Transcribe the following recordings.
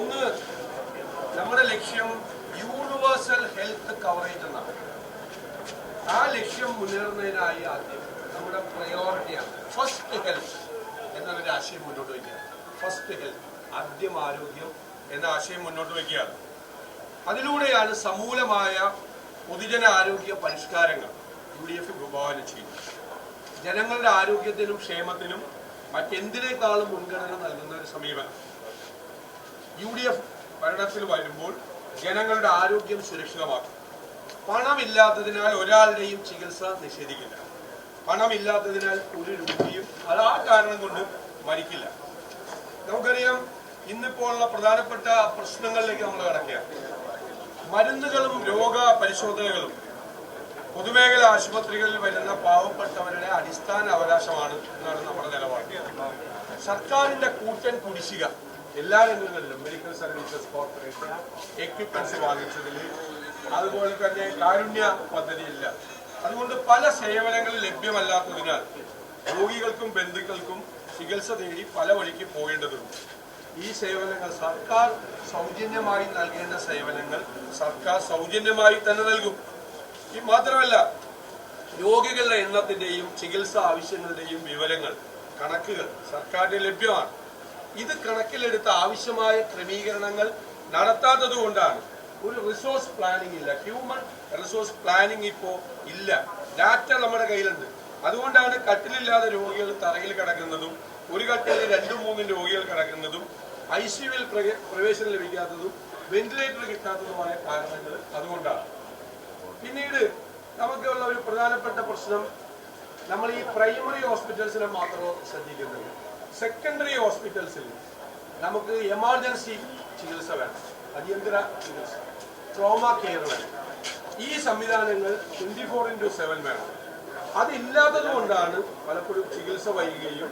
ഒന്ന് നമ്മുടെ ലക്ഷ്യം യൂണിവേഴ്സൽ ഹെൽത്ത് കവറേജ് എന്നാണ്. ആ ലക്ഷ്യം മുന്നേറുന്നതിനായി ആദ്യം നമ്മുടെ പ്രയോറിറ്റിയാണ് ഫസ്റ്റ് ഹെൽത്ത് എന്നൊരു ആശയം മുന്നോട്ട് വയ്ക്കുക. ഫസ്റ്റ് ഹെൽത്ത് ആദ്യം ആരോഗ്യം എന്ന ആശയം മുന്നോട്ട് വയ്ക്കുകയാണ് അതിലൂടെയാണ് സമൂലമായ പൊതുജന ആരോഗ്യ പരിഷ്കാരങ്ങൾ യു ഡി എഫ് വിഭാവനം ചെയ്യുന്നത്. ജനങ്ങളുടെ ആരോഗ്യത്തിനും ക്ഷേമത്തിനും മറ്റെന്തിനേക്കാളും മുൻഗണന നൽകുന്ന ഒരു സമീപനം. യു ഡി എഫ് ഭരണത്തിൽ വരുമ്പോൾ ജനങ്ങളുടെ ആരോഗ്യം സുരക്ഷിതമാക്കും. പണമില്ലാത്തതിനാൽ ഒരാളുടെയും ചികിത്സ നിഷേധിക്കില്ല. പണമില്ലാത്തതിനാൽ ഒരു രോഗിയും അത് ആ കാരണം കൊണ്ട് മരിക്കില്ല. നമുക്കറിയാം ഇന്നിപ്പോൾ ഉള്ള പ്രധാനപ്പെട്ട പ്രശ്നങ്ങളിലേക്ക് നമ്മൾ കടക്കുക മരുന്നുകളും രോഗ പരിശോധനകളും പൊതുമേഖല ആശുപത്രികളിൽ വരുന്ന പാവപ്പെട്ടവരുടെ അടിസ്ഥാന അവകാശമാണ് എന്നാണ് നമ്മുടെ നിലപാട്. സർക്കാരിന്റെ കൂറ്റൻ കുടിശ്ശിക എല്ലാ രംഗങ്ങളിലും മെഡിക്കൽ സർവീസസ് കോർപ്പറേഷൻ എക്യുപ്മെന്റ്സ് വാങ്ങിച്ചതിൽ അതുപോലെ തന്നെ കാരുണ്യ പദ്ധതിയില്ല. അതുകൊണ്ട് പല സേവനങ്ങളും ലഭ്യമല്ലാത്തതിനാൽ രോഗികൾക്കും ബന്ധുക്കൾക്കും ചികിത്സ തേടി പല വഴിക്ക് പോകേണ്ടതുണ്ട്. ഈ സേവനങ്ങൾ സർക്കാർ സൗജന്യമായി നൽകേണ്ട സേവനങ്ങൾ സർക്കാർ സൗജന്യമായി തന്നെ നൽകും. ഈ മാത്രമല്ല രോഗികളുടെ എണ്ണത്തിന്റെയും ചികിത്സാ ആവശ്യങ്ങളുടെയും വിവരങ്ങൾ കണക്കുകൾ സർക്കാരിന് ലഭ്യമാണ്. ഇത് കണക്കിലെടുത്ത ആവശ്യമായ ക്രമീകരണങ്ങൾ നടത്താത്തത് കൊണ്ടാണ് ഒരു റിസോഴ്സ് പ്ലാനിംഗ് ഇല്ല. ഹ്യൂമൻ റിസോഴ്സ് പ്ലാനിംഗ് ഇപ്പോ ഇല്ല. ഡാറ്റ നമ്മുടെ കയ്യിലുണ്ട്. അതുകൊണ്ടാണ് കട്ടിലില്ലാതെ രോഗികൾ തറയിൽ കിടക്കുന്നതും ഒരു കട്ടിലിൽ രണ്ടും മൂന്നും രോഗികൾ കിടക്കുന്നതും ഐ സിയുവിൽ പ്രവേശനം ലഭിക്കാത്തതും വെന്റിലേറ്റർ കിട്ടാത്തതുമായ കാരണങ്ങൾ അതുകൊണ്ടാണ്. പിന്നീട് നമുക്കുള്ള ഒരു പ്രധാനപ്പെട്ട പ്രശ്നം നമ്മൾ ഈ പ്രൈമറി ഹോസ്പിറ്റൽസിനെ മാത്രമോ ശ്രദ്ധിക്കുന്നുണ്ട് സെക്കൻഡറി ഹോസ്പിറ്റൽസിൽ നമുക്ക് എമർജൻസി ചികിത്സ വേണം. അടിയന്തര ചികിത്സ. ട്രോമ കെയർ വേണം. ഈ സംവിധാനങ്ങൾ ട്വന്റി ഫോർ ഇന്റു സെവൻ വേണം. അതില്ലാത്തത് കൊണ്ടാണ് പലപ്പോഴും ചികിത്സ വൈകുകയും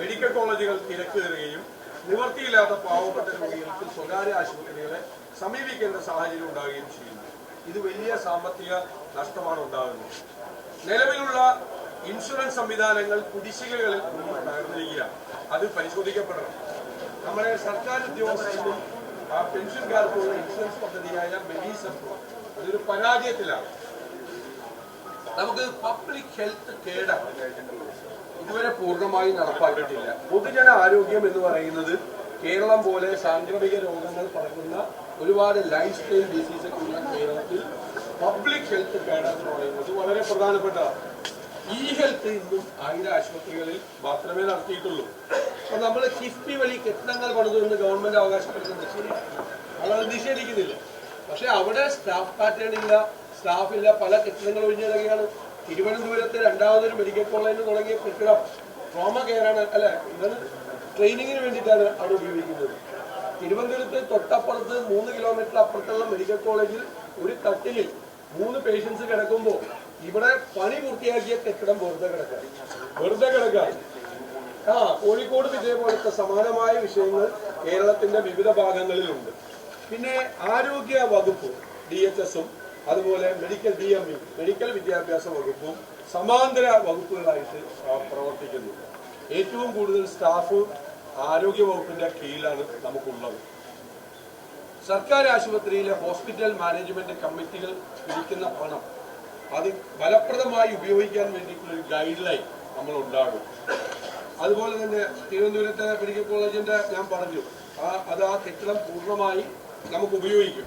മെഡിക്കൽ കോളേജുകൾ തിരക്കേറുകയും നിവർത്തിയില്ലാത്ത പാവപ്പെട്ട രോഗികൾക്ക് സ്വകാര്യ ആശുപത്രികളെ സമീപിക്കേണ്ട സാഹചര്യം ഉണ്ടാകുകയും ചെയ്യുന്നു. ഇത് വലിയ സാമ്പത്തിക നഷ്ടമാണ് ഉണ്ടാകുന്നത്. നിലവിലുള്ള ഇൻഷുറൻസ് സംവിധാനങ്ങൾ കുടിശ്ശികകളിൽ നിന്ന് തകർന്നിരിക്കുകയാണ് അത് പരിശോധിക്കപ്പെടണം. നമ്മുടെ സർക്കാർ ഉദ്യോഗസ്ഥർക്കും ആ പെൻഷൻകാർക്കുള്ള ഇൻഷുറൻസ് പദ്ധതിയായ മെഡിസെപ്പ് അതൊരു പരാജയത്തിലാണ്. നമുക്ക് പബ്ലിക് ഹെൽത്ത് കേഡ ഇതുവരെ പൂർണമായി നടപ്പാക്കിയിട്ടില്ല. പൊതുജന ആരോഗ്യം എന്ന് പറയുന്നത് കേരളം പോലെ സാംക്രമിക രോഗങ്ങൾ പടക്കുന്ന ഒരുപാട് ലൈഫ് സ്റ്റൈൽ ഡിസീസൊക്കെ ഉള്ള കേരളത്തിൽ പബ്ലിക് ഹെൽത്ത് കേഡ് എന്ന് പറയുന്നത് വളരെ പ്രധാനപ്പെട്ടതാണ്. ഈ ഹെൽത്ത് ഇന്നും ആയിരം ആശുപത്രികളിൽ മാത്രമേ നടത്തിയിട്ടുള്ളൂ. അപ്പൊ നമ്മൾ കിഫ്ബി വഴി കെട്ടിടങ്ങൾ പണിതു എന്ന് ഗവൺമെന്റ് അവകാശപ്പെടുന്നുണ്ട്. ശരിയാണ് അത് നിഷേധിക്കുന്നില്ല. പക്ഷെ അവിടെ സ്റ്റാഫ് പാറ്റേൺ ഇല്ല സ്റ്റാഫ് ഇല്ല പല കെട്ടിടങ്ങൾ ഒഴിഞ്ഞിറങ്ങിയാണ് തിരുവനന്തപുരത്ത് രണ്ടാമതൊരു മെഡിക്കൽ കോളേജിൽ തുടങ്ങിയ കെട്ടിടം ട്രോമ ആണ്. അല്ലെ ഇതാണ് ട്രെയിനിങ്ങിന് വേണ്ടിയിട്ടാണ് അവിടെ ഉപയോഗിക്കുന്നത്. തിരുവനന്തപുരത്ത് തൊട്ടപ്പുറത്ത് മൂന്ന് കിലോമീറ്റർ അപ്പുറത്തുള്ള മെഡിക്കൽ കോളേജിൽ ഒരു തട്ടിലിൽ മൂന്ന് പേഷ്യൻസ് കിടക്കുമ്പോൾ ഇവിടെ പണി പൂർത്തിയാക്കിയ കെട്ടിടം വെറുതെ കിടക്കാൻ വെറുതെ കിടക്കാൻ ആ കോഴിക്കോട് ഇതേപോലത്തെ സമാനമായ വിഷയങ്ങൾ കേരളത്തിന്റെ വിവിധ ഭാഗങ്ങളിലുണ്ട്. പിന്നെ ആരോഗ്യ വകുപ്പ് ഡി എച്ച് എസും അതുപോലെ medical D M E medical വിദ്യാഭ്യാസ വകുപ്പും സമാന്തര വകുപ്പുകളായിട്ട് പ്രവർത്തിക്കുന്നു. ഏറ്റവും കൂടുതൽ സ്റ്റാഫ് ആരോഗ്യ വകുപ്പിന്റെ കീഴിലാണ് നമുക്കുള്ളത്. സർക്കാർ ആശുപത്രിയിലെ ഹോസ്പിറ്റൽ മാനേജ്മെന്റ് കമ്മിറ്റികൾ പിരിക്കുന്ന പണം അത് ഫലപ്രദമായി ഉപയോഗിക്കാൻ വേണ്ടിയിട്ടുള്ള ഒരു ഗൈഡ് ലൈൻ നമ്മൾ ഉണ്ടാകും. അതുപോലെ തന്നെ തിരുവനന്തപുരത്തെ മെഡിക്കൽ കോളേജിന്റെ ഞാൻ പറഞ്ഞു ആ അത് ആ കെട്ടിടം പൂർണമായി നമുക്ക് ഉപയോഗിക്കും.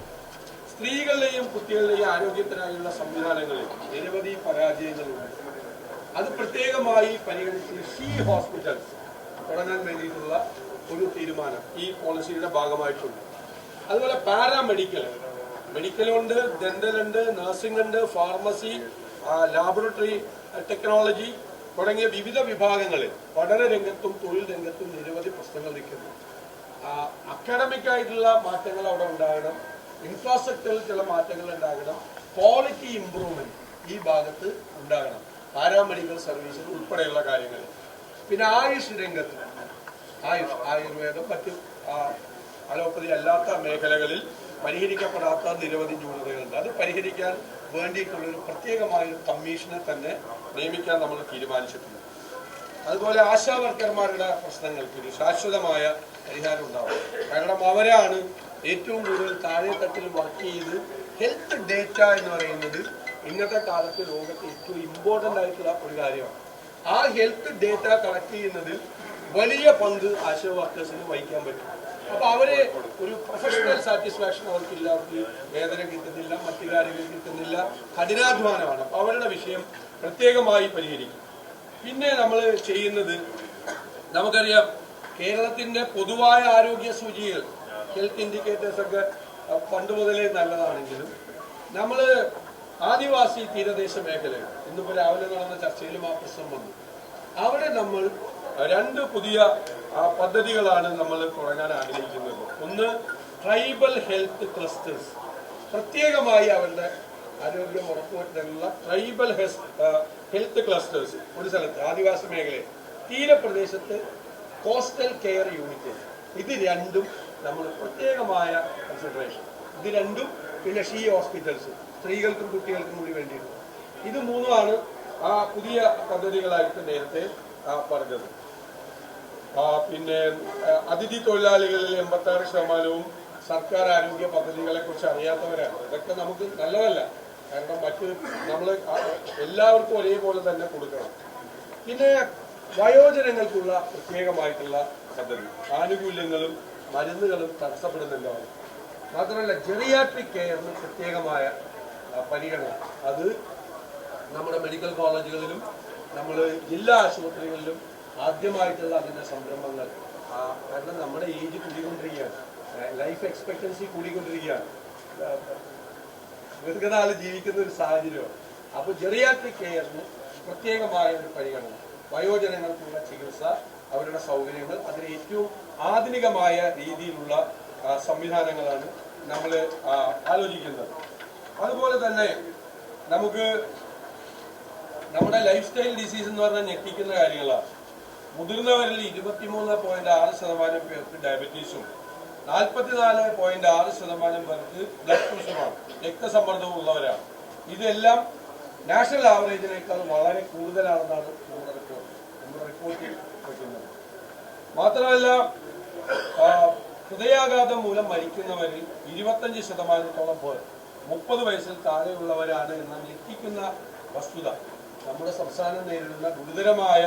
സ്ത്രീകളുടെയും കുട്ടികളുടെയും ആരോഗ്യത്തിനായുള്ള സംവിധാനങ്ങളിൽ നിരവധി പരാജയങ്ങളുണ്ട്. അത് പ്രത്യേകമായി പരിഗണിച്ച് ഷീ ഹോസ്പിറ്റൽസ് തുടങ്ങാൻ വേണ്ടിയിട്ടുള്ള ഒരു തീരുമാനം ഈ പോളിസിയുടെ ഭാഗമായിട്ടുണ്ട്. അതുപോലെ പാരാമെഡിക്കൽ മെഡിക്കലുണ്ട് ഡെന്റലുണ്ട് നഴ്സിംഗ് ഉണ്ട് ഫാർമസി ലാബറട്ടറി ടെക്നോളജി തുടങ്ങിയ വിവിധ വിഭാഗങ്ങളിൽ പഠന രംഗത്തും തൊഴിൽ രംഗത്തും നിരവധി പ്രശ്നങ്ങൾ നിൽക്കുന്നു. അക്കാഡമിക് ആയിട്ടുള്ള മാറ്റങ്ങൾ അവിടെ ഉണ്ടാകണം. ഇൻഫ്രാസ്ട്രക്ചറിൽ ചില മാറ്റങ്ങൾ ഉണ്ടാകണം. ക്വാളിറ്റി ഇമ്പ്രൂവ്മെന്റ് ഈ ഭാഗത്ത് ഉണ്ടാകണം. പാരാമെഡിക്കൽ സർവീസുകൾ ഉൾപ്പെടെയുള്ള കാര്യങ്ങൾ. പിന്നെ ആയുഷ് രംഗത്ത്. ആയുഷ് ആയുർവേദം മറ്റ് അലോപ്പതി അല്ലാത്ത മേഖലകളിൽ പരിഹരിക്കപ്പെടാത്ത നിരവധി ന്യൂനതകളുണ്ട്. അത് പരിഹരിക്കാൻ വേണ്ടിയിട്ടുള്ള ഒരു പ്രത്യേകമായ ഒരു കമ്മീഷനെ തന്നെ നിയമിക്കാൻ നമ്മൾ തീരുമാനിച്ചിട്ടുണ്ട്. അതുപോലെ ആശാവർക്കർമാരുടെ പ്രശ്നങ്ങൾക്ക് ഒരു ശാശ്വതമായ പരിഹാരം ഉണ്ടാവും കാരണം അവരാണ് ഏറ്റവും കൂടുതൽ താഴെ തട്ടിൽ വർക്ക് ചെയ്ത് ഹെൽത്ത് ഡേറ്റ എന്ന് പറയുന്നത് ഇന്നത്തെ കാലത്ത് ലോകത്ത് ഏറ്റവും ഇമ്പോർട്ടന്റ് ആയിട്ടുള്ള ഒരു കാര്യമാണ്. ആ ഹെൽത്ത് ഡേറ്റ കളക്ട് ചെയ്യുന്നതിൽ വലിയ പങ്ക് ആശാ വർക്കേഴ്സിന് വഹിക്കാൻ പറ്റും. അപ്പൊ അവർ ഒരു പ്രൊഫഷണൽ സാറ്റിസ്ഫാക്ഷൻ അവർക്കില്ല അവർക്ക് വേതനം കിട്ടുന്നില്ല മറ്റു കാര്യങ്ങൾ കിട്ടുന്നില്ല കഠിനാധ്വാനമാണ്. അപ്പൊ അവരുടെ വിഷയം പ്രത്യേകമായി പരിഹരിക്കും. പിന്നെ നമ്മൾ ചെയ്യുന്നത് നമുക്കറിയാം കേരളത്തിന്റെ പൊതുവായ ആരോഗ്യ സൂചികൾ ഹെൽത്ത് ഇൻഡിക്കേറ്റേഴ്സ് ഒക്കെ പണ്ട് മുതലേ നല്ലതാണെങ്കിലും നമ്മൾ ആദിവാസി തീരദേശ മേഖലകൾ ഇന്നിപ്പോൾ രാവിലെ നടന്ന ചർച്ചയിലും ആ പ്രശ്നം വന്നു. അവിടെ നമ്മൾ രണ്ട് പുതിയ ആ, പദ്ധതികളാണ് നമ്മൾ തുടങ്ങാൻ ആഗ്രഹിക്കുന്നത്. ഒന്ന് ട്രൈബൽ ഹെൽത്ത് ക്ലസ്റ്റേഴ്സ് പ്രത്യേകമായി അവരുടെ ആരോഗ്യം ഉറപ്പുവരുത്താനുള്ള ട്രൈബൽ ഹെൽത്ത് ക്ലസ്റ്റേഴ്സ് ഒരു സ്ഥലത്ത് ആദിവാസി മേഖലയിൽ. തീരപ്രദേശത്ത് കോസ്റ്റൽ കെയർ യൂണിറ്റ് ഇത് രണ്ടും നമ്മൾ പ്രത്യേകമായ കൺസിഡറേഷൻ ഇത് രണ്ടും പിന്നെ ഷീ ഹോസ്പിറ്റൽസ് സ്ത്രീകൾക്കും കുട്ടികൾക്കും കൂടി വേണ്ടിയിട്ട് ഇത് മൂന്നുമാണ് ആ പുതിയ പദ്ധതികളായിട്ട് നേരത്തെ പറഞ്ഞത്. പിന്നെ അതിഥി തൊഴിലാളികളിൽ എൺപത്താറ് ശതമാനവും സർക്കാർ ആരോഗ്യ പദ്ധതികളെ കുറിച്ച് അറിയാത്തവരാണ്. ഇതൊക്കെ നമുക്ക് നല്ലതല്ല. കാരണം മറ്റ് നമ്മൾ എല്ലാവർക്കും ഒരേപോലെ തന്നെ കൊടുക്കണം. പിന്നെ വയോജനങ്ങൾക്കുള്ള പ്രത്യേകമായിട്ടുള്ള പദ്ധതി. ആനുകൂല്യങ്ങളും മരുന്നുകളും തടസ്സപ്പെടുന്നുണ്ടാവും. മാത്രമല്ല ജെറിയാട്രിക് കെയറിന് പ്രത്യേകമായ പരിഗണന. അത് നമ്മുടെ മെഡിക്കൽ കോളേജുകളിലും നമ്മൾ ജില്ലാ ആശുപത്രികളിലും ആദ്യമായിട്ടുള്ള അതിന്റെ സംരംഭങ്ങൾ. കാരണം നമ്മുടെ ഏജ് കൂടിക്കൊണ്ടിരിക്കുകയാണ്. ലൈഫ് എക്സ്പെക്റ്റൻസി കൂടിക്കൊണ്ടിരിക്കുകയാണ്. ദീർഘനാൾ ജീവിക്കുന്ന ഒരു സാഹചര്യമാണ്. അപ്പോൾ ജെറിയാട്രിക് കെയറിന് പ്രത്യേകമായ ഒരു പരിഗണന. വയോജനങ്ങൾക്കുള്ള ചികിത്സ അവരുടെ സൗകര്യങ്ങൾ അതിന് ഏറ്റവും ആധുനികമായ രീതിയിലുള്ള സംവിധാനങ്ങളാണ് നമ്മൾ ആലോചിക്കുന്നത്. അതുപോലെ തന്നെ നമുക്ക് നമ്മുടെ ലൈഫ് സ്റ്റൈൽ ഡിസീസ് എന്ന് പറഞ്ഞാൽ ഞെട്ടിക്കുന്ന കാര്യങ്ങളാണ്. മുതിർന്നവരിൽ ഇരുപത്തിമൂന്ന് പോയിന്റ് ആറ് ശതമാനം പേർക്ക് ഡയബറ്റീസും നാൽപ്പത്തിനാല് പോയിന്റ് ആറ് ശതമാനം പേർക്ക് ബ്ലഡ് പ്രഷറുമാണ് രക്തസമ്മർദ്ദവും ഉള്ളവരാണ്. ഇതെല്ലാം നാഷണൽ ആവറേജിനേക്കാൾ വളരെ കൂടുതലാണെന്നാണ് നമ്മുടെ റിപ്പോർട്ട് നമ്മുടെ റിപ്പോർട്ടിൽ വയ്ക്കുന്നത്. മാത്രമല്ല ഹൃദയാഘാതം മൂലം മരിക്കുന്നവരിൽ ഇരുപത്തഞ്ച് ശതമാനത്തോളം പേർ മുപ്പത് വയസ്സിൽ താഴെയുള്ളവരാണ് എന്ന ഞെട്ടിക്കുന്ന വസ്തുത നമ്മുടെ സംസ്ഥാനം നേരിടുന്ന ഗുരുതരമായ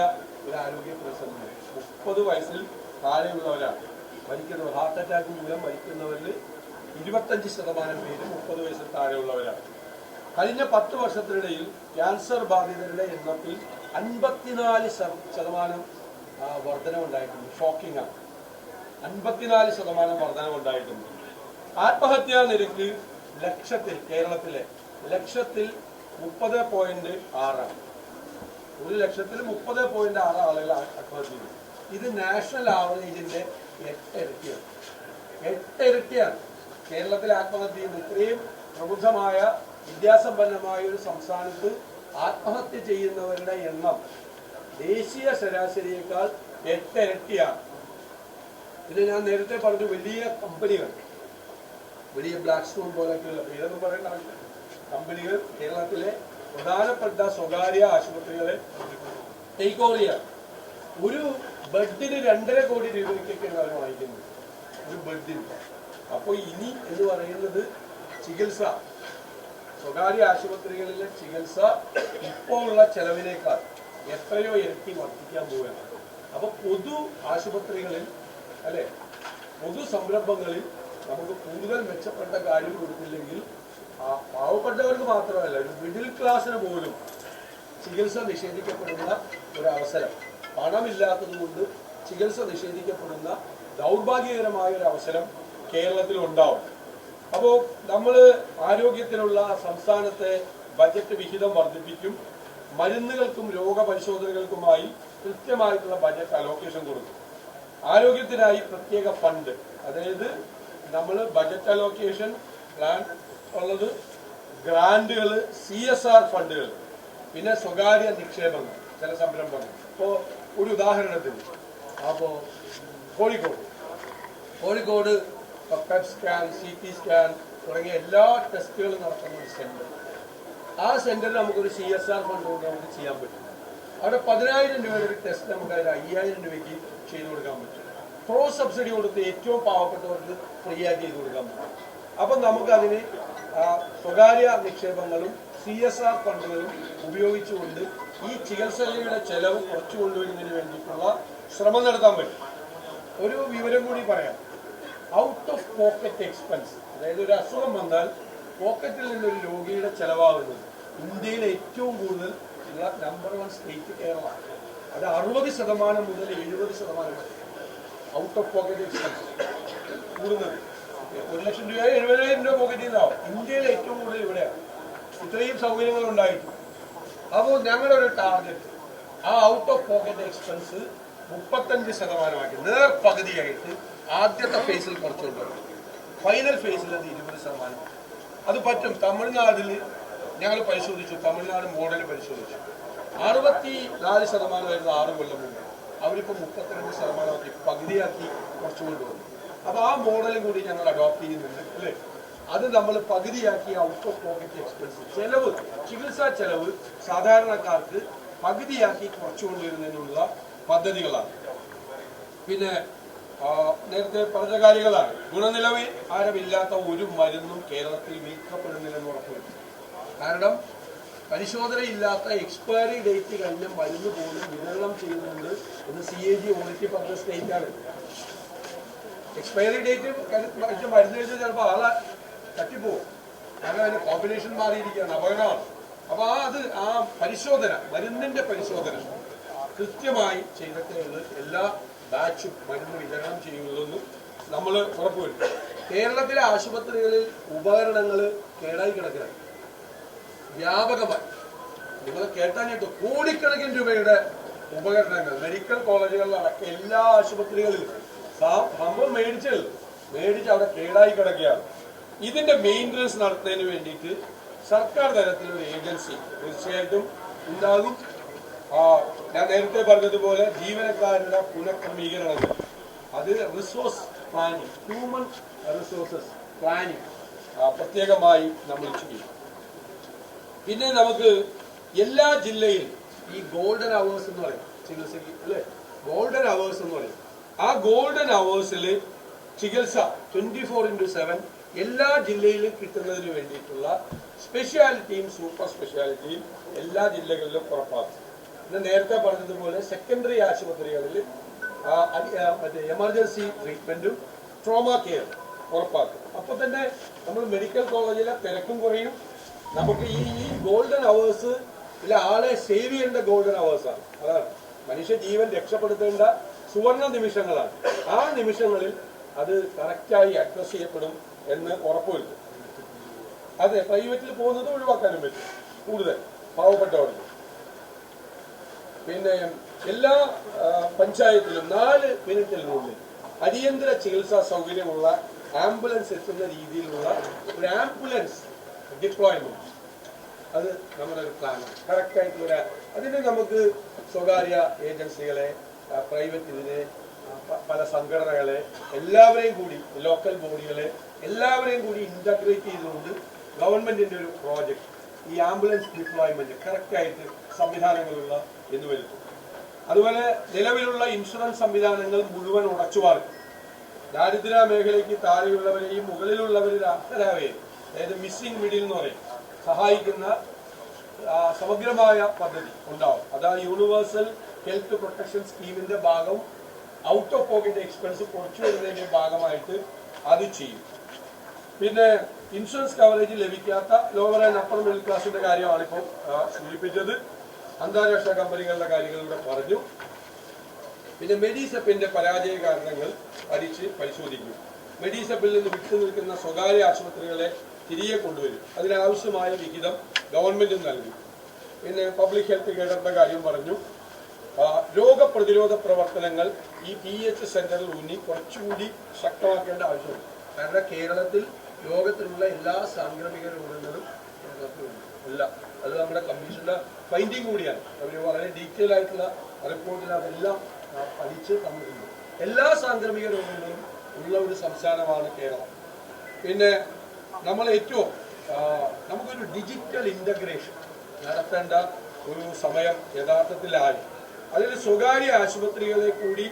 ഒരു ആരോഗ്യ പ്രതിസന്ധി മുപ്പത് വയസ്സിൽ താഴെയുള്ളവരാണ്. മരിക്കുന്നവർ ഹാർട്ട് അറ്റാക്ക് മൂലം മരിക്കുന്നവരിൽ ഇരുപത്തഞ്ച് ശതമാനം പേര് മുപ്പത് വയസ്സിൽ താഴെയുള്ളവരാണ്. കഴിഞ്ഞ പത്ത് വർഷത്തിനിടയിൽ ക്യാൻസർ ബാധിതരുടെ എണ്ണത്തിൽ അൻപത്തിനാല് ശത- ശതമാനം വർധനമുണ്ടായിട്ടുണ്ട് ഷോക്കിംഗ് ആണ്. അൻപത്തിനാല് ശതമാനം വർധനമുണ്ടായിട്ടുണ്ട് ആത്മഹത്യാ നിരക്ക് ലക്ഷത്തിൽ കേരളത്തിലെ ലക്ഷത്തിൽ മുപ്പത് പോയിന്റ് ആറാണ്. ഒരു ലക്ഷത്തിൽ മുപ്പത് പോയിന്റ് ആറ് ആളുകൾ ആ- ചെയ്തു ഇത് നാഷണൽ ആവറേജിന്റെ എട്ട് ഇരട്ടിയാണ് എട്ട് ഇരട്ടിയാണ് കേരളത്തിൽ ആത്മഹത്യ ചെയ്യുന്ന ഇത്രയും പ്രബുദ്ധമായ വിദ്യാസമ്പന്നമായ ഒരു സംസ്ഥാനത്ത് ആത്മഹത്യ ചെയ്യുന്നവരുടെ എണ്ണം ദേശീയ ശരാശരിയേക്കാൾ എട്ട് ഇരട്ടിയാണ് ഇത് ഞാൻ നേരത്തെ പറഞ്ഞു വലിയ കമ്പനികൾ. വലിയ ബ്ലാക്ക് സ്റ്റോൺ പോലെയൊക്കെയുള്ള പേരൊന്നും പറയേണ്ട കമ്പനികൾ കേരളത്തിലെ പ്രധാനപ്പെട്ട സ്വകാര്യ ആശുപത്രികളെ ടേക്ക് ഓവർ ചെയ്യാം ഒരു ബെഡിന് രണ്ടര കോടി രൂപയ്ക്കൊക്കെയാണ് അവർ വാങ്ങിക്കുന്നത്. ഒരു ബെഡിന്. അപ്പോൾ ഇനി എന്ന് പറയുന്നത് ചികിത്സ. സ്വകാര്യ ആശുപത്രികളിലെ ചികിത്സ ഇപ്പോ ഉള്ള ചെലവിനേക്കാൾ എത്രയോ ഇരട്ടി വർദ്ധിക്കാൻ പോവുകയാണ്. അപ്പൊ പൊതു ആശുപത്രികളിൽ അല്ലെ? പൊതു സംരംഭങ്ങളിൽ നമുക്ക് കൂടുതൽ മെച്ചപ്പെട്ട കാര്യം കൊടുത്തില്ലെങ്കിൽ പാവപ്പെട്ടവർക്ക് മാത്രമല്ല ഒരു മിഡിൽ ക്ലാസ്സിന് പോലും ചികിത്സ നിഷേധിക്കപ്പെടുന്ന ഒരു അവസരം പണമില്ലാത്തത് കൊണ്ട് ചികിത്സ നിഷേധിക്കപ്പെടുന്ന ദൗർഭാഗ്യകരമായ ഒരു അവസരം കേരളത്തിൽ ഉണ്ടാവും. അപ്പോൾ നമ്മൾ ആരോഗ്യത്തിനുള്ള സംസ്ഥാനത്തെ ബജറ്റ് വിഹിതം വർദ്ധിപ്പിക്കും. മരുന്നുകൾക്കും രോഗപരിശോധനകൾക്കുമായി കൃത്യമായിട്ടുള്ള ബജറ്റ് അലോക്കേഷൻ കൊടുക്കും. ആരോഗ്യത്തിനായി പ്രത്യേക ഫണ്ട് അതായത് നമ്മൾ ബജറ്റ് അലോക്കേഷൻ പ്ലാൻ ഉള്ളത് ഗ്രാൻഡുകൾ സി എസ് ആർ ഫണ്ടുകൾ പിന്നെ സ്വകാര്യ നിക്ഷേപങ്ങൾ ചില സംരംഭങ്ങൾ. ഇപ്പോൾ ഒരു ഉദാഹരണത്തിന് അപ്പോൾ Kozhikode. Kozhikode PET scan C T scan തുടങ്ങിയ എല്ലാ ടെസ്റ്റുകളും നടത്തുന്ന ഒരു സെന്റർ. ആ സെന്ററിൽ നമുക്കൊരു സി എസ് ആർ ഫണ്ട് കൊണ്ട് നമുക്ക് ചെയ്യാൻ പറ്റും. അവിടെ പതിനായിരം രൂപയുടെ ഒരു ടെസ്റ്റ് നമുക്ക് അതിൽ അയ്യായിരം രൂപയ്ക്ക് ചെയ്തു കൊടുക്കാൻ പറ്റും. ക്രോസ് സബ്സിഡി കൊടുത്ത് ഏറ്റവും പാവപ്പെട്ടവർക്ക് ഫ്രീ ആയി ചെയ്തു കൊടുക്കാൻ പറ്റും. അപ്പം നമുക്കതിന് സ്വകാര്യ നിക്ഷേപങ്ങളും സി എസ് ആർ ഫണ്ടുകളും ഉപയോഗിച്ചുകൊണ്ട് ഈ ചികിത്സയുടെ ചെലവ് കുറച്ചു കൊണ്ടുവരുന്നതിന് വേണ്ടിയിട്ടുള്ള ശ്രമം നടത്താൻ പറ്റും. ഒരു വിവരം കൂടി പറയാം. ഔട്ട് ഓഫ് പോക്കറ്റ് എക്സ്പെൻസ് അതായത് ഒരു അസുഖം വന്നാൽ പോക്കറ്റിൽ നിന്നൊരു രോഗിയുടെ ചെലവാകുന്നത് ഇന്ത്യയിൽ ഏറ്റവും കൂടുതൽ ഉള്ള നമ്പർ വൺ സ്റ്റേറ്റ് കേരള. അത് അറുപത് ശതമാനം മുതൽ എഴുപത് ശതമാനം വരെ. ഔട്ട് ഓഫ് പോക്കറ്റ് എക്സ്പെൻസ് കൂടുന്നത്. ഒരു ലക്ഷം രൂപ എഴുപതിനായിരം രൂപ പോക്കറ്റിൽ നിന്നാവും ഇന്ത്യയിൽ ഏറ്റവും കൂടുതൽ ഇവിടെയാണ് ഇത്രയും സൗകര്യങ്ങൾ ഉണ്ടായിട്ടും. അപ്പോൾ ഞങ്ങളുടെ ഒരു ടാർഗറ്റ് ആ ഔട്ട് ഓഫ് പോക്കറ്റ് എക്സ്പെൻസ് മുപ്പത്തഞ്ച് ശതമാനമാക്കി. നേർ പകുതിയായിട്ട് ആദ്യത്തെ ഫേസിൽ കുറച്ചുകൊണ്ടുവരണം. ഫൈനൽ ഫേസിൽ അത് ഇരുപത് ശതമാനം. അത് പറ്റും. തമിഴ്നാട്ടിൽ ഞങ്ങൾ പരിശോധിച്ചു. തമിഴ്നാട് മോഡൽ പരിശോധിച്ചു. അറുപത്തി നാല് ശതമാനമായിരുന്നു ആറ് കൊല്ലം മുമ്പ്. അവരിപ്പോൾ മുപ്പത്തിരണ്ട് ശതമാനമാക്കി പകുതിയാക്കി കുറച്ചു കൊണ്ടുവന്നു അപ്പൊ ആ മോഡലും കൂടി ഞങ്ങൾ അഡോപ്റ്റ് ചെയ്യുന്നുണ്ട് അല്ലേ? അത് നമ്മൾ പകുതിയാക്കി ഔട്ട് ഓഫ് പോക്കറ്റ് എക്സ്പെൻസ് ചെലവ് ചികിത്സാ ചെലവ് സാധാരണക്കാർക്ക് പകുതിയാക്കി കുറച്ചു കൊണ്ടുവരുന്നതിനുള്ള പദ്ധതികളാണ്. പിന്നെ നേരത്തെ പറഞ്ഞ കാര്യങ്ങളാണ്. ഗുണനിലവാരമില്ലാത്ത ഒരു മരുന്നും കേരളത്തിൽ വിൽക്കപ്പെടുന്നില്ലെന്ന് ഉറപ്പുവരുത്തും കാരണം പരിശോധനയില്ലാത്ത എക്സ്പയറി ഡേറ്റ് കഴിഞ്ഞ മരുന്ന് പോലും വിതരണം ചെയ്യുന്നുണ്ട് എന്ന് സി എ ജി ഓഡിറ്റ് പറഞ്ഞ സ്റ്റേറ്റാണ് എക്സ്പയറി ഡേറ്റ് കഴിച്ച മരുന്ന് കഴിച്ചാൽ ചിലപ്പോൾ ആളെ തട്ടിപ്പോവും. കാരണം അതിന്റെ കോമ്പിനേഷൻ മാറിയിരിക്കുകയാണ് അപകടമാണ്. അപ്പൊ ആ അത് ആ പരിശോധന മരുന്നിന്റെ പരിശോധന കൃത്യമായി ചെയ്തിട്ടുള്ളത് എല്ലാ ബാച്ചും മരുന്ന് വിതരണം ചെയ്യുന്നതെന്നും നമ്മൾ ഉറപ്പുവരുത്തും. കേരളത്തിലെ ആശുപത്രികളിൽ ഉപകരണങ്ങൾ കേടായി കിടക്കുകയാണ്. വ്യാപകമായി. നിങ്ങൾ കേട്ടാഞ്ഞിട്ട് കോടിക്കണക്കിന് രൂപയുടെ ഉപകരണങ്ങൾ മെഡിക്കൽ കോളേജുകളിലടക്കം എല്ലാ ആശുപത്രികളിലും സംഭവം മേടിച്ചത്. മേടിച്ച് അവിടെ കേടായി കിടക്കുകയാണ്. ഇതിന്റെ മെയിന്റനൻസ് നടത്തുന്നതിന് വേണ്ടിയിട്ട് സർക്കാർ തലത്തിലൊരു ഏജൻസി തീർച്ചയായിട്ടും ഉണ്ടാകും. ഞാൻ നേരത്തെ പറഞ്ഞതുപോലെ ജീവനക്കാരുടെ പുനഃക്രമീകരണങ്ങൾ അത് resource planning human resources planning പ്രത്യേകമായി നമ്മൾ ചെയ്യും. പിന്നെ നമുക്ക് എല്ലാ ജില്ലയിലും ഈ ഗോൾഡൻ അവേഴ്സ് എന്ന് പറയും. ചികിത്സയ്ക്ക് അല്ലേ? ഗോൾഡൻ അവേഴ്സ് എന്ന് പറയും. ആ ഗോൾഡൻ അവേഴ്സിൽ ചികിത്സ ട്വന്റി ഫോർ ഇന്റു സെവൻ എല്ലാ ജില്ലയിലും കിട്ടുന്നതിന് വേണ്ടിയിട്ടുള്ള സ്പെഷ്യാലിറ്റിയും സൂപ്പർ സ്പെഷ്യാലിറ്റിയും എല്ലാ ജില്ലകളിലും ഉറപ്പാക്കും. പിന്നെ നേരത്തെ പറഞ്ഞതുപോലെ സെക്കൻഡറി ആശുപത്രികളിൽ മറ്റേ എമർജൻസി ട്രീറ്റ്മെന്റും ട്രോമ കെയർ ഉറപ്പാക്കും. അപ്പോൾ തന്നെ നമ്മൾ മെഡിക്കൽ കോളേജിലെ തിരക്കും കുറയും. നമുക്ക് ഈ ഈ ഗോൾഡൻ അവേഴ്സ് ഇല്ല ആളെ സേവ് ചെയ്യേണ്ട ഗോൾഡൻ അവേഴ്സാണ് അതാണ്. മനുഷ്യ ജീവൻ രക്ഷപ്പെടുത്തേണ്ട സുവർണ നിമിഷങ്ങളാണ്. ആ നിമിഷങ്ങളിൽ അത് കറക്റ്റായി അഡ്രസ് ചെയ്യപ്പെടും എന്ന് ഉറപ്പുവരുത്തും. അതെ പ്രൈവറ്റിൽ പോകുന്നത് ഒഴിവാക്കാനും പറ്റും കൂടുതൽ പാവപ്പെട്ടവർക്ക്. പിന്നെ എല്ലാ പഞ്ചായത്തിലും നാല് മിനിറ്റിനുള്ളിൽ അടിയന്തര ചികിത്സാ സൗകര്യമുള്ള ആംബുലൻസ് എത്തുന്ന രീതിയിലുള്ള ഒരു ആംബുലൻസ് ഡിപ്ലോയ്മെന്റ് അത് നമ്മുടെ ഒരു പ്ലാനാണ് കറക്റ്റായിട്ട് ആയിട്ടുള്ള അതിന് നമുക്ക് സ്വകാര്യ ഏജൻസികളെ പ്രൈവറ്റ് ഇതിനെ പല സംഘടനകളെ എല്ലാവരെയും കൂടി ലോക്കൽ ബോഡികളെ എല്ലാവരെയും കൂടി ഇന്റഗ്രേറ്റ് ചെയ്തുകൊണ്ട് ഗവൺമെന്റിന്റെ ഒരു പ്രോജക്റ്റ് ഈ ആംബുലൻസ് ഡിപ്ലോയ്മെന്റ് കറക്റ്റായിട്ട് സംവിധാനങ്ങളുള്ള എന്ന് വരുത്തും അതുപോലെ നിലവിലുള്ള ഇൻഷുറൻസ് സംവിധാനങ്ങൾ മുഴുവൻ ഉടച്ചുവാർക്കും ദാരിദ്ര്യ മേഖലയ്ക്ക് താഴെയുള്ളവരെയും മുകളിലുള്ളവരിൽ അർഹരാവുകയും അതായത് മിസ്സിംഗ് മിഡിൽ എന്ന് പറയും. സഹായിക്കുന്ന സമഗ്രമായ പദ്ധതി ഉണ്ടാവും. അതാ യൂണിവേഴ്സൽ ഹെൽത്ത് പ്രൊട്ടക്ഷൻ സ്കീമിന്റെ ഭാഗം ഔട്ട് ഓഫ് പോക്കറ്റ് എക്സ്പെൻസ് കുറച്ചു വരുന്നതിന്റെ ഭാഗമായിട്ട് അത് ചെയ്യും. പിന്നെ ഇൻഷുറൻസ് കവറേജ് ലഭിക്കാത്ത ലോവർ ആൻഡ് അപ്പർ മിഡിൽ ക്ലാസിന്റെ കാര്യമാണ് ഇപ്പോൾ സൂചിപ്പിച്ചത്. അന്താരാഷ്ട്ര കമ്പനികളുടെ കാര്യങ്ങൾ ഇവിടെ പറഞ്ഞു. പിന്നെ മെഡിസെപ്പിന്റെ പരാജയ കാരണങ്ങൾ പഠിച്ച് പരിശോധിക്കും. മെഡിസെപ്പിൽ നിന്ന് വിട്ടു നിൽക്കുന്ന സ്വകാര്യ ആശുപത്രികളെ തിരികെ കൊണ്ടുവരും. അതിനാവശ്യമായ വിഹിതം ഗവൺമെന്റും നൽകും. പിന്നെ പബ്ലിക് ഹെൽത്ത് കേഡറിന്റെ കാര്യം പറഞ്ഞു. രോഗപ്രതിരോധ പ്രവർത്തനങ്ങൾ ഈ പി എച്ച് സെന്ററിൽ ഊന്നി കുറച്ചുകൂടി ശക്തമാക്കേണ്ട ആവശ്യമുണ്ട്. കാരണം കേരളത്തിൽ ലോകത്തിലുള്ള എല്ലാ സാംക്രമിക രോഗങ്ങളും കേരളത്തിലുണ്ട് എല്ലാം അത് നമ്മുടെ കമ്മീഷന്റെ ഫൈൻഡിങ് കൂടിയാണ്. അവർ വളരെ ഡീറ്റെയിൽ ആയിട്ടുള്ള റിപ്പോർട്ടിൽ അതെല്ലാം പഠിച്ച് തന്നിട്ടുണ്ട്. എല്ലാ സാംക്രമിക രോഗങ്ങളും ഉള്ള ഒരു സംസ്ഥാനമാണ് കേരളം. പിന്നെ നമ്മൾ ഏറ്റവും നമുക്കൊരു ഡിജിറ്റൽ ഇന്റഗ്രേഷൻ നടത്തേണ്ട ഒരു സമയം യഥാർത്ഥത്തിലായി. അതിൽ സ്വകാര്യ ആശുപത്രികളെ കൂടി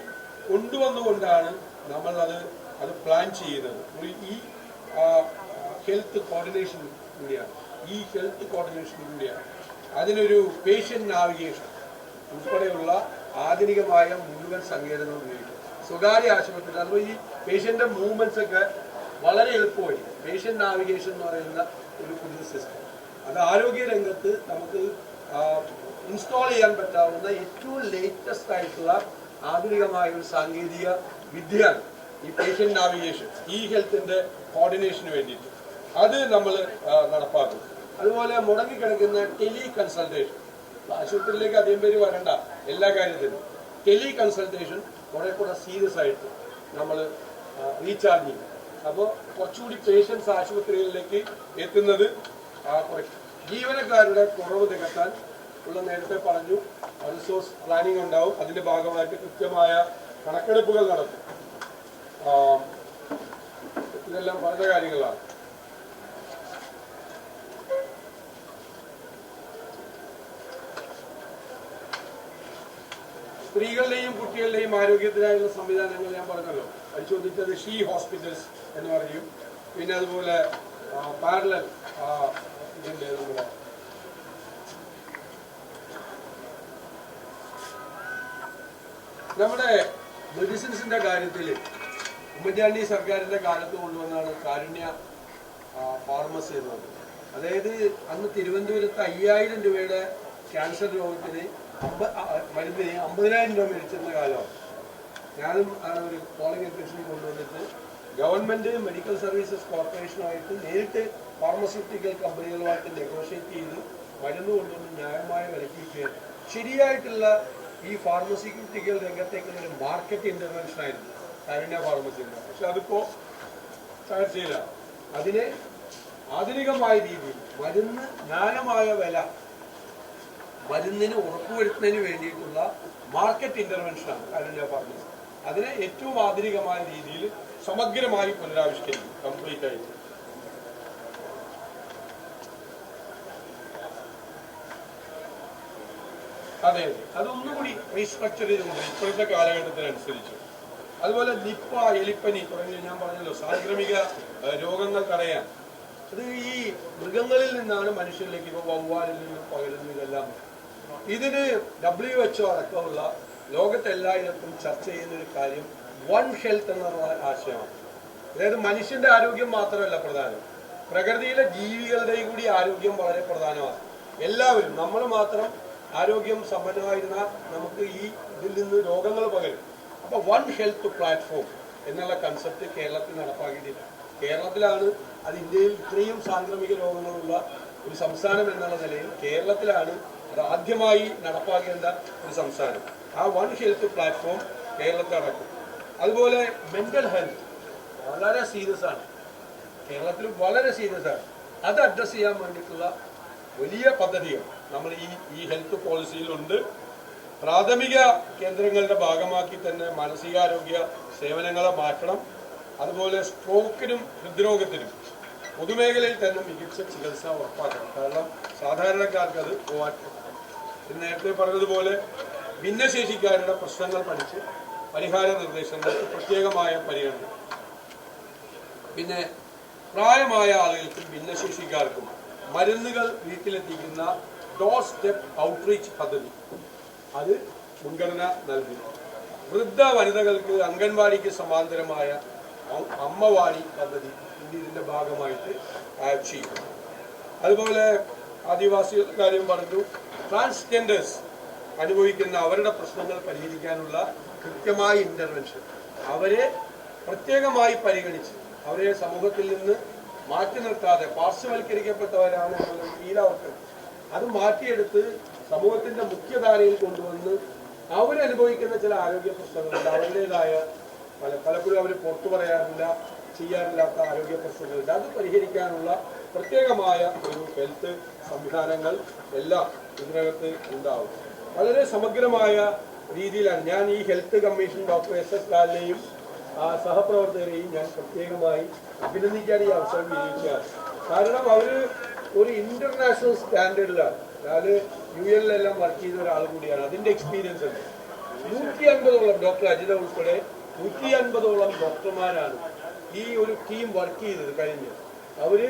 കൊണ്ടുവന്നുകൊണ്ടാണ് നമ്മൾ അത് അത് പ്ലാൻ ചെയ്യുന്നത് ഈ ഹെൽത്ത് കോർഡിനേഷൻ കൂടിയാണ്. ഈ ഹെൽത്ത് കോർഡിനേഷൻ കൂടിയാണ്. അതിനൊരു പേഷ്യന്റ് നാവിഗേഷൻ ഉൾപ്പെടെയുള്ള ആധുനികമായ മുഴുവൻ സങ്കേതങ്ങൾ ഉപയോഗിക്കും. സ്വകാര്യ ആശുപത്രിയിൽ അതുപോലെ ഈ പേഷ്യന്റെ മൂവ്മെന്റ്സ് ഒക്കെ വളരെ എളുപ്പമായി. പേഷ്യന്റ് നാവിഗേഷൻ എന്ന് പറയുന്ന ഒരു പുതിയ സിസ്റ്റം അത് ആരോഗ്യ രംഗത്ത് നമുക്ക് ഇൻസ്റ്റാൾ ചെയ്യാൻ പറ്റാവുന്ന ഏറ്റവും ലേറ്റസ്റ്റ് ആയിട്ടുള്ള ആധുനികമായ ഒരു സാങ്കേതിക വിദ്യയാണ് ഈ പേഷ്യന്റ് നാവിഗേഷൻ ഈ ഹെൽത്തിന്റെ കോർഡിനേഷന് വേണ്ടിയിട്ട്. അത് നമ്മൾ നടപ്പാക്കും. അതുപോലെ മുടങ്ങിക്കിടക്കുന്ന ടെലി കൺസൾട്ടേഷൻ ആശുപത്രിയിലേക്ക് അധികം പേര് വരണ്ട എല്ലാ കാര്യത്തിലും ടെലി കൺസൾട്ടേഷൻ കുറെ കൂടെ സീരിയസ് ആയിട്ട് നമ്മൾ റീചാർജ് ചെയ്യും. അപ്പോൾ കുറച്ചുകൂടി പേഷ്യൻസ് ആശുപത്രികളിലേക്ക് എത്തുന്നത് ജീവനക്കാരുടെ കുറവ് നികത്താൻ ഉള്ള നേരത്തെ പറഞ്ഞു റിസോഴ്സ് പ്ലാനിംഗ് ഉണ്ടാവും. അതിന്റെ ഭാഗമായിട്ട് കൃത്യമായ കണക്കെടുപ്പുകൾ നടത്തും ഇതെല്ലാം പറഞ്ഞ കാര്യങ്ങളാണ്. സ്ത്രീകളുടെയും കുട്ടികളുടെയും ആരോഗ്യത്തിനായുള്ള സംവിധാനങ്ങൾ ഞാൻ പറഞ്ഞല്ലോ. പരിശോധിച്ചത് ഷീ ഹോസ്പിറ്റൽസ് എന്ന് പറയും. പിന്നെ അതുപോലെ പാരലൽ ഇതിന്റെ നമ്മുടെ നമ്മുടെ മെഡിസിൻസിന്റെ കാര്യത്തിൽ ഉമ്മൻചാണ്ടി സർക്കാരിന്റെ കാലത്ത് കൊണ്ടുവന്നാണ് കാരുണ്യ ഫാർമസി എന്ന് പറയുന്നത്. അതായത് അന്ന് തിരുവനന്തപുരത്ത് അയ്യായിരം രൂപയുടെ ക്യാൻസർ രോഗത്തിന് അമ്പ മരുന്നിന് അമ്പതിനായിരം രൂപ മേടിച്ചിരുന്ന കാലമാണ്. ഞാനും ഒരു പോളിംഗ് അപ്ലിക്കേഷൻ കൊണ്ടുവന്നിട്ട് ഗവൺമെന്റ് മെഡിക്കൽ സർവീസസ് കോർപ്പറേഷനുമായിട്ട് നേരിട്ട് ഫാർമസ്യൂട്ടിക്കൽ കമ്പനികളുമായിട്ട് നെഗോഷിയേറ്റ് ചെയ്ത് മരുന്ന് കൊണ്ടുവന്ന് ന്യായമായ വിലയ്ക്ക് ശരിയായിട്ടുള്ള ഈ ഫാർമസ്യൂട്ടിക്കൽ ഒരു മാർക്കറ്റ് ഇന്റർവെൻഷൻ ആയിരുന്നു. കാരുണ്യ ഫാർമസി പക്ഷെ അതിപ്പോ ചർച്ചയില്ല അതിനെ ആധുനികമായ രീതിയിൽ മരുന്ന് ന്യായമായ വില മരുന്നിന് ഉറപ്പുവരുത്തുന്നതിന് വേണ്ടിയിട്ടുള്ള മാർക്കറ്റ് ഇന്റർവെൻഷനാണ് കാരുണ്യ ഫാർമസി അതിനെ ഏറ്റവും ആധുനികമായ രീതിയിൽ സമഗ്രമായി പുനരാവിഷ്കരിക്കും കംപ്ലീറ്റ് ആയിട്ട്. അതെ അത്. അതൊന്നുകൂടി റീസ്ട്രക്ചർ ചെയ്തുകൊണ്ട് ഇപ്പോഴത്തെ കാലഘട്ടത്തിനനുസരിച്ച്. അതുപോലെ നിപ്പ എലിപ്പനി തുടങ്ങിയ ഞാൻ പറഞ്ഞല്ലോ സാംക്രമിക രോഗങ്ങൾ തടയാൻ. അത് ഈ മൃഗങ്ങളിൽ നിന്നാണ് മനുഷ്യരിലേക്ക് ഇപ്പോൾ വവ്വാലിൽ നിന്നും പകരുന്നു ഇതെല്ലാം. ഇതിന് ഡബ്ല്യു എച്ച്ഒ അടക്കമുള്ള ലോകത്തെല്ലായിടത്തും ചർച്ച ചെയ്യുന്ന ഒരു കാര്യം വൺ ഹെൽത്ത് എന്നുള്ള ആശയമാണ്. അതായത് മനുഷ്യന്റെ ആരോഗ്യം മാത്രമല്ല പ്രധാനം. പ്രകൃതിയിലെ ജീവികളുടെയും കൂടി ആരോഗ്യം വളരെ പ്രധാനമാണ്. എല്ലാവരും നമ്മൾ മാത്രം ആരോഗ്യം സമ്പന്നമായിരുന്ന നമുക്ക് ഈ ഇതിൽ നിന്ന് രോഗങ്ങൾ പകരും. അപ്പൊ വൺ ഹെൽത്ത് പ്ലാറ്റ്ഫോം എന്നുള്ള കൺസെപ്റ്റ് കേരളത്തിൽ നടപ്പാക്കിയിട്ടില്ല. കേരളത്തിലാണ് അത് ഇന്ത്യയിൽ ഇത്രയും സാംക്രമിക രോഗങ്ങളുള്ള ഒരു സംസ്ഥാനം എന്നുള്ള നിലയിൽ കേരളത്തിലാണ് അത് ആദ്യമായി നടപ്പാക്കേണ്ട ഒരു സംസ്ഥാനം. ആ വൺ ഹെൽത്ത് പ്ലാറ്റ്ഫോം കേരളത്തിൽ നടക്കും. അതുപോലെ മെന്റൽ ഹെൽത്ത് വളരെ സീരിയസ് ആണ്. കേരളത്തിൽ വളരെ സീരിയസ് ആണ്. അത് അഡ്രസ്സ് ചെയ്യാൻ വേണ്ടിയിട്ടുള്ള വലിയ പദ്ധതികൾ നമ്മൾ ഈ ഈ ഹെൽത്ത് പോളിസിയിലുണ്ട് പ്രാഥമിക കേന്ദ്രങ്ങളുടെ ഭാഗമാക്കി തന്നെ മാനസികാരോഗ്യ സേവനങ്ങളെ മാറ്റണം. അതുപോലെ സ്ട്രോക്കിനും ഹൃദ്രോഗത്തിനും പൊതുമേഖലയിൽ തന്നെ മികച്ച ചികിത്സ ഉറപ്പാക്കണം. കാരണം സാധാരണക്കാർക്ക് അത് ഇത് നേരത്തെ പറഞ്ഞതുപോലെ ഭിന്നശേഷിക്കാരുടെ പ്രശ്നങ്ങൾ പഠിച്ച് പരിഹാര നിർദ്ദേശങ്ങൾ പ്രത്യേകമായ പരിഗണന. പിന്നെ പ്രായമായ ആളുകൾക്കും ഭിന്നശേഷിക്കാർക്കും മരുന്നുകൾ വീട്ടിലെത്തിക്കുന്ന ഡോർ സ്റ്റെപ്പ് ഔട്ട്റീച്ച് പദ്ധതി. അത് മുൻഗണന നൽകി വൃദ്ധ വനിതകൾക്ക് അംഗൻവാടിക്ക് സമാന്തരമായ അമ്മവാടി പദ്ധതി കൂടി ഇതിന്റെ ഭാഗമായിട്ട് ചെയ്യും അതുപോലെ ആദിവാസികളുടെ കാര്യം പറഞ്ഞു. ട്രാൻസ്ജെൻഡേഴ്സ് അനുഭവിക്കുന്ന അവരുടെ പ്രശ്നങ്ങൾ പരിഹരിക്കാനുള്ള കൃത്യമായ ഇന്റർവെൻഷൻ അവരെ പ്രത്യേകമായി പരിഗണിച്ച് അവരെ സമൂഹത്തിൽ നിന്ന് മാറ്റി നിർത്താതെ പാർശ്വവൽക്കരിക്കപ്പെട്ടവരാണ് എന്നുള്ള ഫീൽ അത് മാറ്റിയെടുത്ത് സമൂഹത്തിന്റെ മുഖ്യധാരയിൽ കൊണ്ടുവന്ന് അവരനുഭവിക്കുന്ന ചില ആരോഗ്യ പ്രശ്നങ്ങളുണ്ട്. അവരുടേതായ പല പലപ്പോഴും അവർ പുറത്തു പറയാറില്ല ചെയ്യാറില്ലാത്ത ആരോഗ്യ പ്രശ്നങ്ങളുണ്ട്. അത് പരിഹരിക്കാനുള്ള പ്രത്യേകമായ ഒരു ഹെൽത്ത് സംവിധാനങ്ങൾ എല്ലാം ഇതിനകത്ത് ഉണ്ടാവും. വളരെ സമഗ്രമായ രീതിയിലാണ് ഞാൻ ഈ health commission doctor S S ലാലിനെയും ആ സഹപ്രവർത്തകരെയും ഞാൻ പ്രത്യേകമായി അഭിനന്ദിക്കാൻ ഈ അവസരം വിനിയോഗിക്കുകയാണ്. കാരണം അവർ ഒരു ഇന്റർനാഷണൽ സ്റ്റാൻഡേർഡിലാണ് അതായത് യു എല്ലാം വർക്ക് ചെയ്ത ഒരാൾ കൂടിയാണ്. അതിന്റെ എക്സ്പീരിയൻസ് ഉണ്ട്. നൂറ്റി അൻപതോളം ഡോക്ടർ അജിത ഉൾപ്പെടെ നൂറ്റി അൻപതോളം ഡോക്ടർമാരാണ് ഈ ഒരു ടീം വർക്ക് ചെയ്തത് കഴിഞ്ഞ്. അവർ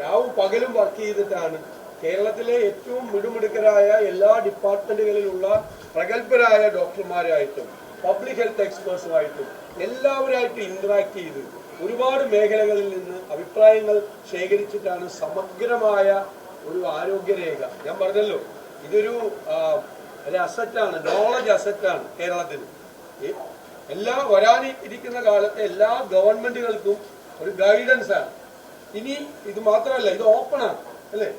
രാവും പകലും വർക്ക് ചെയ്തിട്ടാണ് കേരളത്തിലെ ഏറ്റവും മിടുമിടുക്കരായ എല്ലാ ഡിപ്പാർട്ട്മെന്റുകളിലുള്ള പ്രഗത്ഭരായ ഡോക്ടർമാരായിട്ടും പബ്ലിക് ഹെൽത്ത് എക്സ്പേർട്സുമായിട്ടും എല്ലാവരായിട്ടും ഇന്ററാക്ട് ചെയ്ത് ഒരുപാട് മേഖലകളിൽ നിന്ന് അഭിപ്രായങ്ങൾ ശേഖരിച്ചിട്ടാണ് സമഗ്രമായ ഒരു ആരോഗ്യരേഖ. ഞാൻ പറഞ്ഞല്ലോ ഇതൊരു ഒരു അസറ്റാണ് നോളജ് അസറ്റാണ് കേരളത്തിന്. എല്ലാ വരാനിരിക്കുന്ന കാലത്തെ എല്ലാ ഗവൺമെന്റുകൾക്കും ഒരു ഗൈഡൻസ് ആണ്. ഇനി ഇത് മാത്രമല്ല ഇത് ഓപ്പണാണ് അല്ലേ?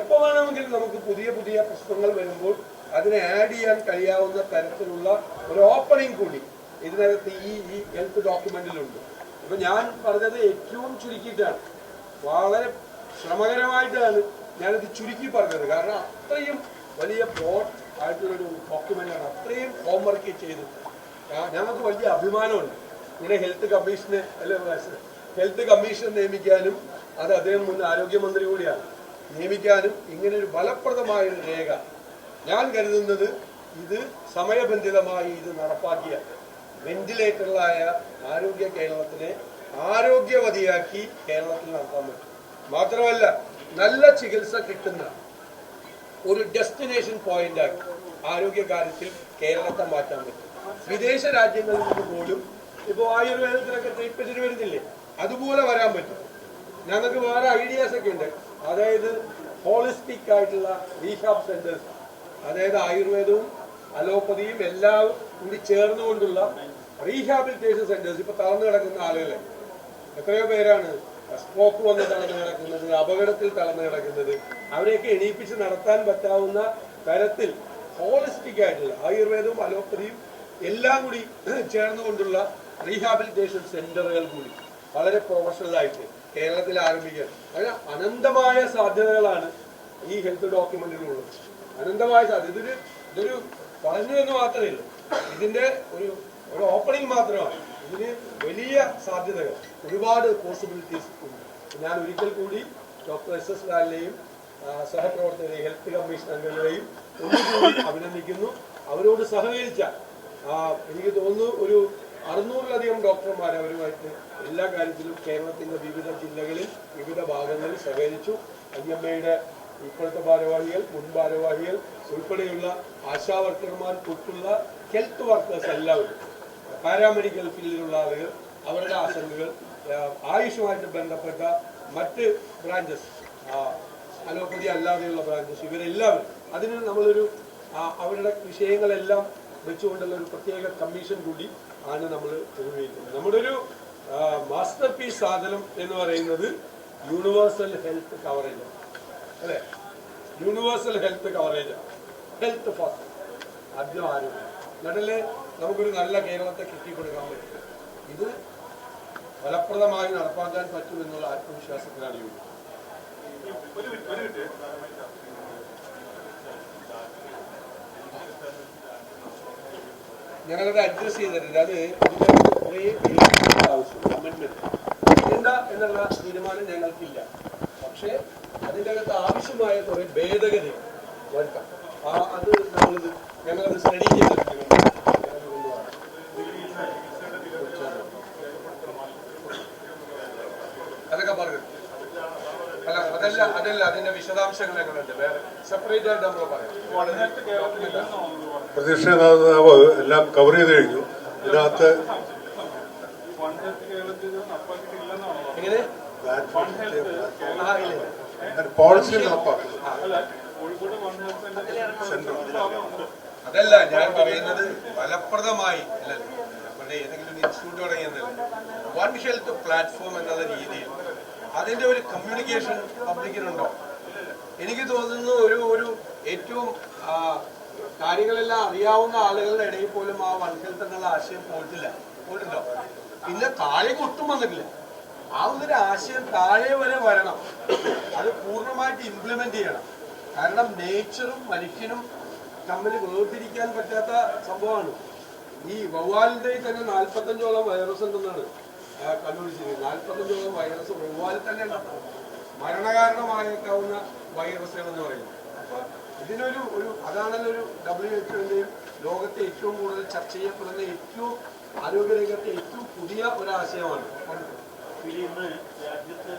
എപ്പോ വേണമെങ്കിലും നമുക്ക് പുതിയ പുതിയ പ്രശ്നങ്ങൾ വരുമ്പോൾ അതിനെ ആഡ് ചെയ്യാൻ കഴിയാവുന്ന തരത്തിലുള്ള ഒരു ഓപ്പണിംഗ് കൂടി ഇതിനകത്ത് ഈ ഈ ഹെൽത്ത് ഡോക്യുമെന്റിലുണ്ട് ഇപ്പൊ ഞാൻ പറഞ്ഞത് ഏറ്റവും ചുരുക്കിയിട്ടാണ്. വളരെ ശ്രമകരമായിട്ടാണ് ഞാനിത് ചുരുക്കി പറഞ്ഞത്. കാരണം അത്രയും വലിയ ബ്രോഡ് ആയിട്ടുള്ളൊരു ഡോക്യുമെന്റാണ് അത്രയും ഹോംവർക്ക് ചെയ്തു. ഞങ്ങൾക്ക് വലിയ അഭിമാനമുണ്ട്. ഇങ്ങനെ ഹെൽത്ത് കമ്മീഷന് അല്ലെ ഹെൽത്ത് കമ്മീഷൻ നിയമിക്കാനും അത് അദ്ദേഹം മുൻ ആരോഗ്യമന്ത്രി കൂടിയാണ് നിയമിക്കാനും ഇങ്ങനെ ഒരു ഫലപ്രദമായ ഒരു രേഖ. ഞാൻ കരുതുന്നത് ഇത് സമയബന്ധിതമായി ഇത് നടപ്പാക്കിയ വെന്റിലേറ്ററിലായ ആരോഗ്യ കേരളത്തിനെ ആരോഗ്യവതിയാക്കി കേരളത്തിൽ നടത്താൻ പറ്റും. മാത്രമല്ല നല്ല ചികിത്സ കിട്ടുന്ന ഒരു ഡെസ്റ്റിനേഷൻ പോയിന്റ് ആക്കി ആരോഗ്യ കാര്യത്തിൽ കേരളത്തെ മാറ്റാൻ പറ്റും. വിദേശ രാജ്യങ്ങളിൽ നിന്ന് പോലും ഇപ്പോൾ ആയുർവേദത്തിലൊക്കെ ട്രീറ്റ്മെന്റിന് വരുന്നില്ലേ? അതുപോലെ വരാൻ പറ്റും. ഞങ്ങൾക്ക് വേറെ ഐഡിയാസ് ഒക്കെ ഉണ്ട്. അതായത് ഹോളിസ്റ്റിക് ആയിട്ടുള്ള റീഹാബ് സെന്റേഴ്സ് അതായത് ആയുർവേദവും അലോപ്പതിയും എല്ലാം കൂടി ചേർന്നുകൊണ്ടുള്ള റീഹാബിലിറ്റേഷൻ സെന്റേഴ്സ് ഇപ്പൊ തളർന്നു കിടക്കുന്ന ആളുകളെ. എത്രയോ പേരാണ് സ്ട്രോക്ക് വന്ന് തളർന്നു കിടക്കുന്നത് അപകടത്തിൽ തളർന്നു കിടക്കുന്നത്. അവരെയൊക്കെ എണീപ്പിച്ച് നടത്താൻ പറ്റാവുന്ന തരത്തിൽ ഹോളിസ്റ്റിക് ആയിട്ടുള്ള ആയുർവേദവും അലോപ്പതിയും എല്ലാം കൂടി ചേർന്നുകൊണ്ടുള്ള റീഹാബിലിറ്റേഷൻ സെന്ററുകൾ കൂടി വളരെ പ്രൊഫഷണൽ ആയിട്ട് കേരളത്തിൽ ആരംഭിക്കാൻ. അങ്ങനെ അനന്തമായ സാധ്യതകളാണ് ഈ ഹെൽത്ത് ഡോക്യുമെന്റിലുള്ളത്. അനന്തമായ സാധ്യത. ഇതൊരു ഇതൊരു പറഞ്ഞു എന്ന് മാത്രമേ ഉള്ളൂ. ഇതിന്റെ ഒരു ഒരു ഓപ്പണിംഗ് മാത്രമാണ്. ഇതിന് വലിയ സാധ്യതകൾ. ഒരുപാട് പോസിബിലിറ്റീസ് ഉണ്ട്. ഞാൻ ഒരിക്കൽ കൂടി ഡോക്ടർ എസ് എസ് ലാലിനെയും സഹപ്രവർത്തകരെ ഹെൽത്ത് കമ്മീഷൻ അംഗങ്ങളെയും ഒന്നുകൂടി അഭിനന്ദിക്കുന്നു. അവരോട് സഹകരിച്ച എനിക്ക് തോന്നുന്നു ഒരു അറുന്നൂറിലധികം ഡോക്ടർമാർ അവരുമായിട്ട് എല്ലാ കാര്യത്തിലും കേരളത്തിന്റെ വിവിധ ജില്ലകളിൽ വിവിധ ഭാഗങ്ങളിൽ സഹകരിച്ചു. അയ്യമ്മയുടെ ഇപ്പോഴത്തെ ഭാരവാഹികൾ മുൻ ഭാരവാഹികൾ ഉൾപ്പെടെയുള്ള ആശാവർക്കർമാർ തൊട്ടുള്ള ഹെൽത്ത് വർക്കേഴ്സ് എല്ലാവരും പാരാമെഡിക്കൽ ഫീൽഡിലുള്ള ആളുകൾ അവരുടെ ആശങ്കകൾ ആയുഷുമായിട്ട് ബന്ധപ്പെട്ട മറ്റ് ബ്രാഞ്ചസ് അലോപ്പതി അല്ലാതെയുള്ള ബ്രാഞ്ചസ് ഇവരെല്ലാവരും അതിന് നമ്മളൊരു അവരുടെ വിഷയങ്ങളെല്ലാം വെച്ചുകൊണ്ടുള്ള ഒരു പ്രത്യേക കമ്മീഷൻ കൂടി ആണ് നമ്മൾ ഉപയോഗിക്കുന്നത്. നമ്മുടെ ഒരു മാസ്റ്റർ പീസ് സാധനം എന്ന് പറയുന്നത് യൂണിവേഴ്സൽ ഹെൽത്ത് കവറേജ് അല്ലേ? Universal health coverage health first ആദ്യം ആരോഗ്യം എന്നിട്ടല്ലേ നമുക്കൊരു നല്ല കേരളത്തെ കെട്ടിക്കൊടുക്കാൻ പറ്റും. ഇത് ഫലപ്രദമായി നടപ്പാക്കാൻ പറ്റും എന്നുള്ള ആത്മവിശ്വാസത്തിലാണ് യോഗി. ഞങ്ങളത് അഡ്രസ് ചെയ്തിട്ടുണ്ട്. അത് കുറേ ആവശ്യം അമെന്റ്മെന്റ് ചെയ്യണ്ട എന്നുള്ള തീരുമാനം ഞങ്ങൾക്കില്ല. പക്ഷേ അതിന്റെ അകത്ത് ആവശ്യമായ കുറെ ഭേദഗതി വരുത്താം. ആ അത് നമ്മളിത് ഞങ്ങളത് സ്റ്റഡി ചെയ്തിട്ടുണ്ട്. അതൊക്കെ പറഞ്ഞു. അല്ല അതല്ല അതല്ല അതിന്റെ വിശദാംശങ്ങൾ ഞങ്ങളുണ്ട് വേറെ സെപ്പറേറ്റ് ആയിട്ട് നമ്മൾ പറയാം. പ്രതിഷേധാവ് എല്ലാം കവർ ചെയ്ത് കഴിഞ്ഞു. ഇതിനകത്ത് എങ്ങനെ? പോളിസി അതല്ല ഞാൻ പറയുന്നത് ഫലപ്രദമായി ഇൻസ്റ്റിറ്റ്യൂട്ട് തുടങ്ങിയെന്നല്ല വൺ ഹെൽത്ത് പ്ലാറ്റ്ഫോം എന്നുള്ള രീതിയിൽ അതിന്റെ ഒരു കമ്മ്യൂണിക്കേഷൻ പബ്ലിക്കിനുണ്ടോ എനിക്ക് തോന്നുന്നു ഒരു ഒരു ഏറ്റവും കാര്യങ്ങളെല്ലാം അറിയാവുന്ന ആളുകളുടെ ഇടയിൽ പോലും ആ വൺ ഹെൽത്ത് എന്നുള്ള ആശയം പോയിട്ടില്ല. പോയിട്ടുണ്ടോ? പിന്നെ താഴേക്ക് ഒട്ടും വന്നിട്ടില്ല. ആ ഒരു ആശയം താഴെ വരെ വരണം. അത് പൂർണമായിട്ട് ഇംപ്ലിമെന്റ് ചെയ്യണം. കാരണം നേച്ചറും മനുഷ്യനും തമ്മിൽ വേർതിരിക്കാൻ പറ്റാത്ത സംഭവമാണ്. ഈ വവ്വാലിന്റെ തന്നെ നാൽപ്പത്തഞ്ചോളം വൈറസ് ഉണ്ടെന്നാണ് കണ്ടുപിടിച്ചിരിക്കുന്നത് നാൽപ്പത്തഞ്ചോളം വൈറസ് വവ്വാലിൽ തന്നെ മരണകാരണമായേക്കാവുന്ന വൈറസുകൾ എന്ന് പറയുന്നത്. അപ്പൊ ഇതിനൊരു ഒരു അതാണല്ലോ ഒരു ഡബ്ല്യു എച്ച്ഒന്റെയും ലോകത്തെ ഏറ്റവും കൂടുതൽ ചർച്ച ചെയ്യപ്പെടുന്ന ഏറ്റവും ആരോഗ്യരംഗത്തെ ഏറ്റവും പുതിയ ഒരു രാജ്യത്തെ രാജ്യത്ത്